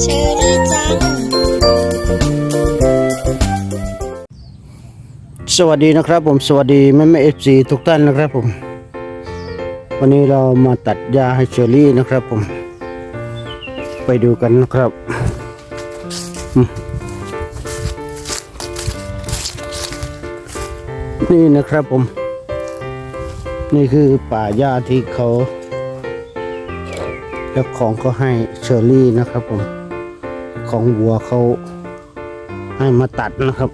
เชอรี่จัง สวัสดีนะครับผมสวัสดีแม่แม่เอฟซีทุกท่านนะครับผม วันนี้เรามาตัดหญ้าให้เชอรี่นะครับผม ไปดูกันนะครับนี่นะครับผม นี่คือป่าหญ้าที่เขา เจ้าของเขาให้เชอรี่นะครับผมของวัวเขาให้มาตัดนะครับ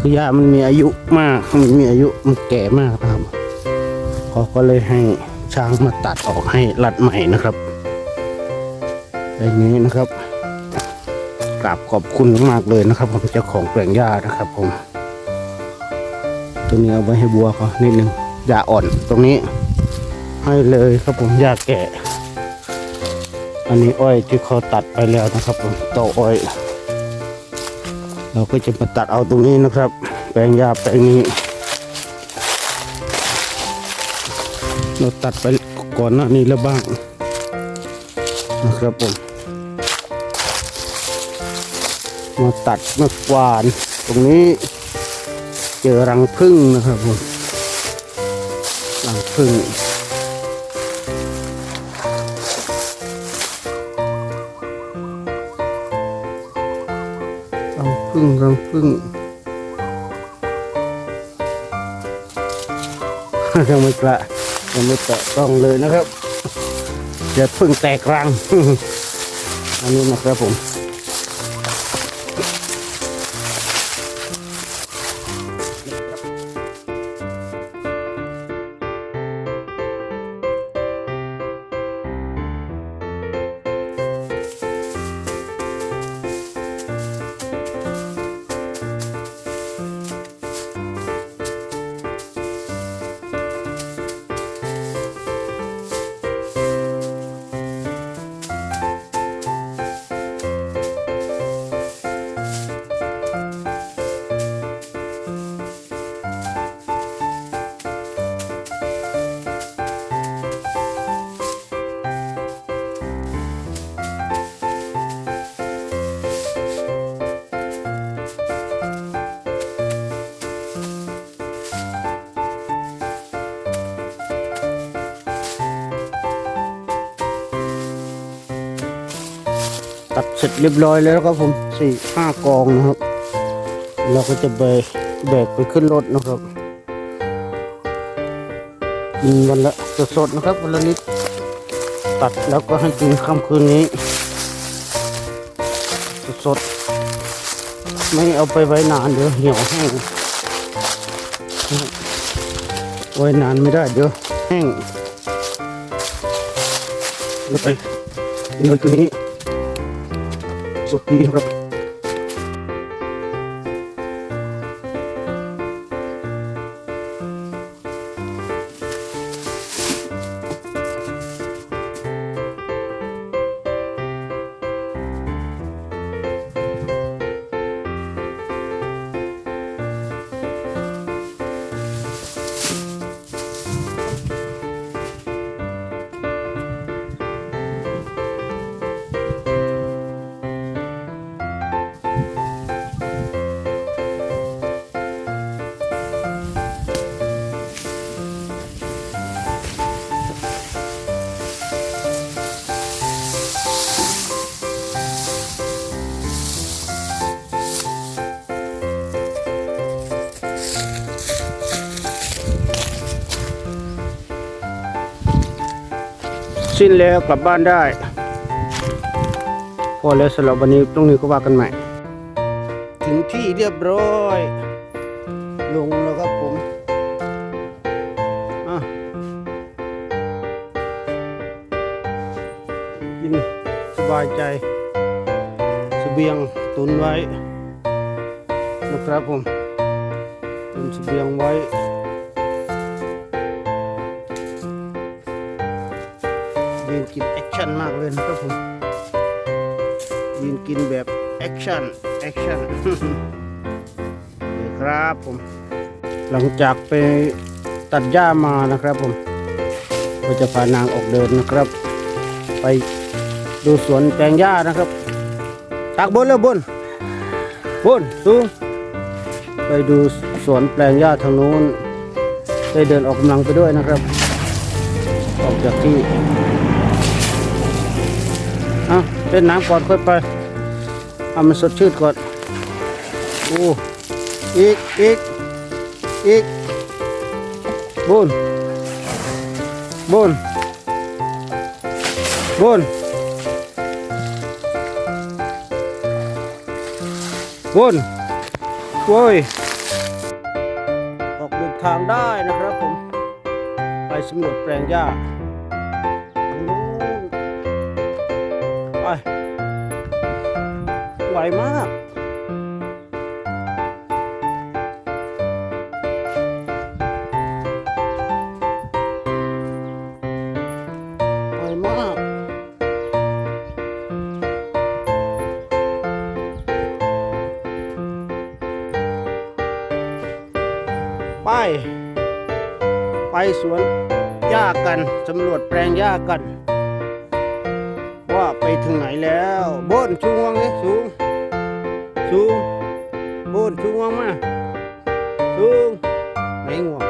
คือยามันมีอายุมากมันมีอายุมันแก่มากนะครับเขาก็เลยให้ช้างมาตัดออกให้รัดใหม่นะครับอย่างนี้นะครับกราบขอบคุณมากเลยนะครับ ผมเจ้าของแปลงหญ้านะครับ ผม ตัวนี้เอาไว้ให้บัวเขานิดนึงหญ้าอ่อนตรงนี้ ให้เลยครับผมหญ้าแก่ อันนี้อ้อยที่เขาตัดไปแล้วนะครับผมต่ออ้อย เราก็จะมาตัดเอาตรงนี้นะครับ แปลงหญ้าแปลงนี้ เราตัดไปก่อนหน้านี้แล้วบ้างนะครับผมมาตัดมากวาน ตรงนี้เจอรังผึ้งนะครับผมรังผึ้งรัง รังผึ้งยังไม่กระยังไม่แตะต้องเลยนะครับจะพึ่งแตกรัง อันนี้นะครับผม ตัดเสร็จเรียบร้อยแล้วครับผมสี่ห้ากองนะครับ เราก็จะไปแบกไปขึ้นรถนะครับกินวันละสดๆนะครับวันละนิดตัดแล้วก็ให้กินค่ำคืนนี้ สดๆไม่เอาไปไว้นานเดี๋ยวเหี่ยวแห้งไว้นานไม่ได้เดี๋ยวแห้งเดี๋ยวไปเงินตัวนี้ สุ สิ้นแล้วกลับบ้านได้ พอแล้วสำหรับวันนี้ตรงนี้ก็ว่ากันใหม่ ถึงที่เรียบร้อย ลงแล้วครับผมอะกินสบายใจเสบียงตุนไว้ นะครับผมตุนเสบียงไว้ นกินแอคชั่นมากเลยนะครับผมยืนกินแบบแอคชั่นแอคชั่นนี่ครับผม หลังจากไปตัดหญ้ามานะครับผมก็จะพานางออกเดินนะครับ ไปดูสวนแปลงหญ้านะครับตักบนแล้วบนบนสูงไปดูสวนแปลงหญ้าทางนู้นได้เดินออกกำลังไปด้วยนะครับ ออกจากที่ เล่นน้ำก่อนค่อยไปเอามันสดชื่นก่อนโอ้อีกอีกอีกบุญบุญบุญบุญโว้ยออกเดินทางได้นะครับผม ไปสำรวจแปลงหญ้า ไปไหวมากไหวมาก ไป ไปสวนหญ้ากันสำรวจแปลงหญ้ากัน ถึงไหนแล้วโบนชูงวงเลยสูง สูงโบนชูงวงมาสูงไหนงวง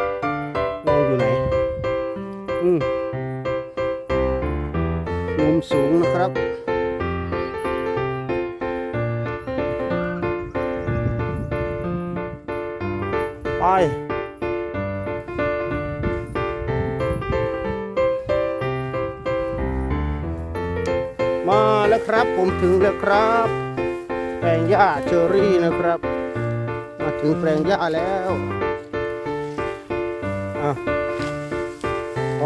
งวงอยู่ไหนอืมมุมสูงนะครับไป ครับ ผมถึงแล้วครับ แปลงหญ้าเชอรี่นะครับ มาถึงแปลงหญ้าแล้วอะไป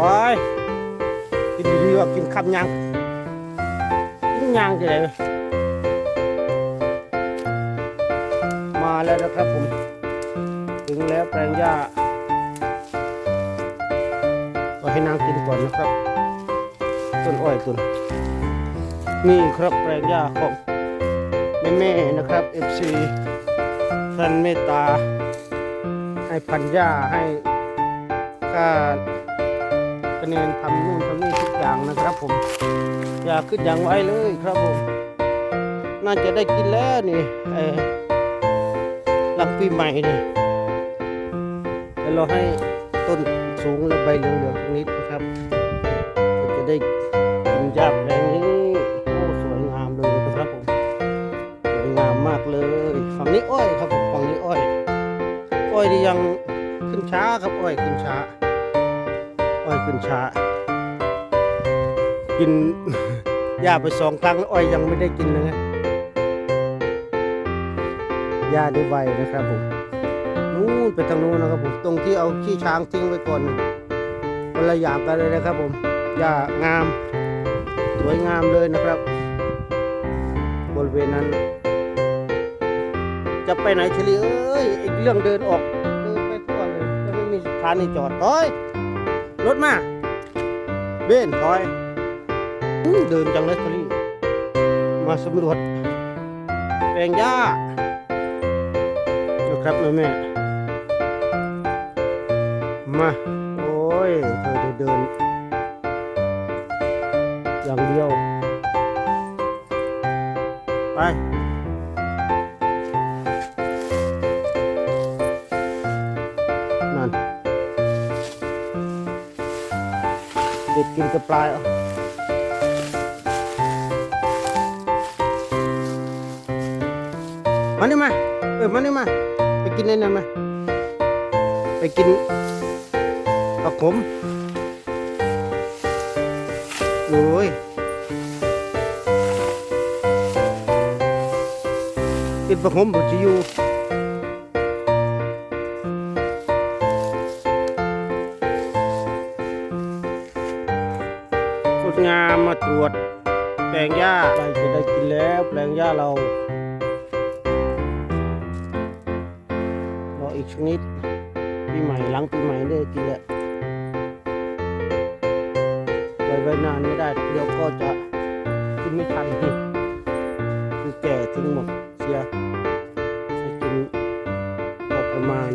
กินดีๆว่ากินคำยังกินยังจะไหนมาแล้วนะครับผม ถึงแล้วแปลงหญ้าก็ให้นางกินก่อนนะครับต้นอ้อยต้น นี่ครับแปลงหญ้าของแม่แม่ๆนะครับ FC ท่านเมตตา ให้พันหญ้าให้ค่าคะแนนทำนู่นทำนี่ทุกอย่างนะครับผม อยากขึ้นอย่างไวเลยครับผม น่าจะได้กินแล้วนี่เออหลังปีใหม่นี่แล้วเราให้ต้นสูงแล้วใบเหลืองๆนี้นะครับ อ้อยนี่ยังขึ้นช้าครับอ้อยขึ้นช้า อ้อยขึ้นช้า กินหญ้าไปสองครั้งแล้วอ้อยยังไม่ได้กินเลยหญ้าได้ไวนะครับผมนู่นไปทางนู้นนะครับผมตรงที่เอาขี้ช้างทิ้งไว้ก่อนคนละอย่างกันเลยนะครับผมหญ้างาม สวยงามเลยนะครับ บริเวณนั้น จะไปไหนเฉลีเอ้ยอีกเรื่องเดินออกเดินไปทั่วเลยจะไม่มีสถานีจอดถอยรถมาเบนถอยเดินจังเลยเฉลีมาสำรวจแปลงหญ้านะครับแม่แม่มาโอ้ยเธอเดินอย่างเดียวไป ด็ดกินกับปลายมานี่มาเออมานี่มา ไปกินในนั้นมา ไปกินผักขมโอ้ยกินผักขมบุจิอยู่ ดงามมาตรวจ แปลงหญ้าใกล้จะได้กินแล้วแปลงหญ้าเรารออีกชนิดปีใหม่หลังปีใหม่ได้กินแล้วไว้ไว้นานไม่ได้เดี๋ยวก็จะกินไม่ทันคือแก่ทิ้งหมดเสียให้กินพอประมาณ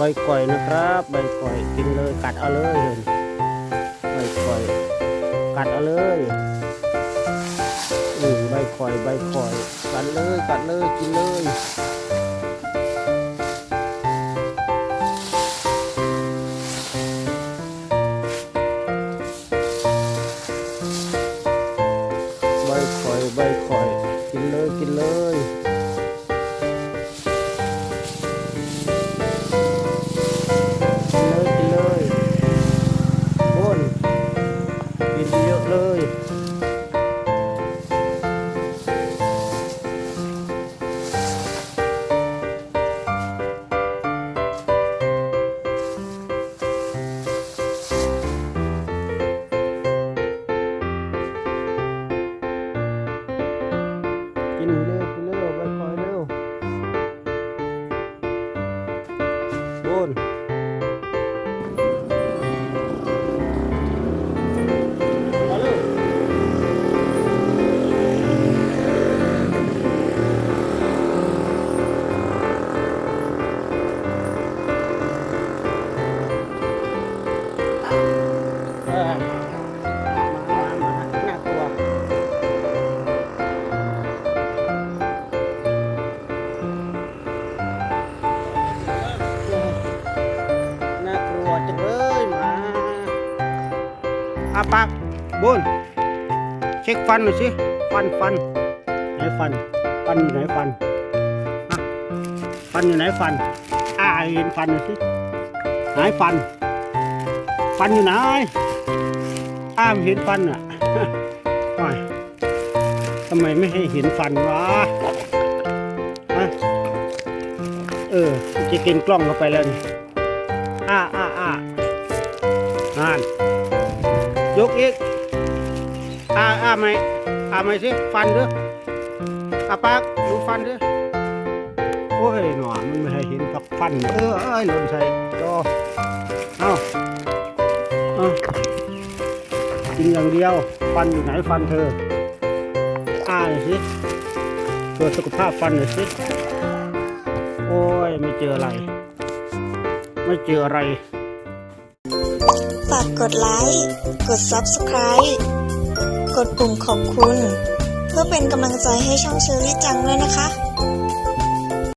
ใบก่อยนะครับ ใบก่อยกินเลยกัดเอาเลย ใบก่อยกัดเอาเลยอืมใบก่อยใบก่อยกัดเลยกัดเลยกินเลย อาปากบุญเช็คฟันหน่อยสิ ฟันฟันไหนฟัน ฟันอยู่ไหนฟันฟันอยู่ไหนฟัน อ่าเห็นฟันหน่อยสิ ไหนฟัน ฟันอยู่ไหน อ้ามเห็นฟันอะว้ยทำไมไม่ให้เห็นฟันวะฮะเออ จะกินกล้องเข้าไปแล้วนี่อ้า ยกอีกอาอาไหมอาไหมสิฟันเด้ออาปากดูฟันเด้อโอ้ยหนอมันไม่ให้เห็นกับฟันเออเอ้ยหล่นใส่จอเอ้าเอ้ากินอย่างเดียว ฟันอยู่ไหนฟันเธออาหน่อยสิตรวจสุขภาพฟันหน่อยสิโอ้ยไม่เจออะไร ไม่เจออะไรากกดไลค์ กด Subscribe กดปุ่มขอบคุณ เพื่อเป็นกำลังใจให้ช่องเชอรี่จังด้วยนะคะ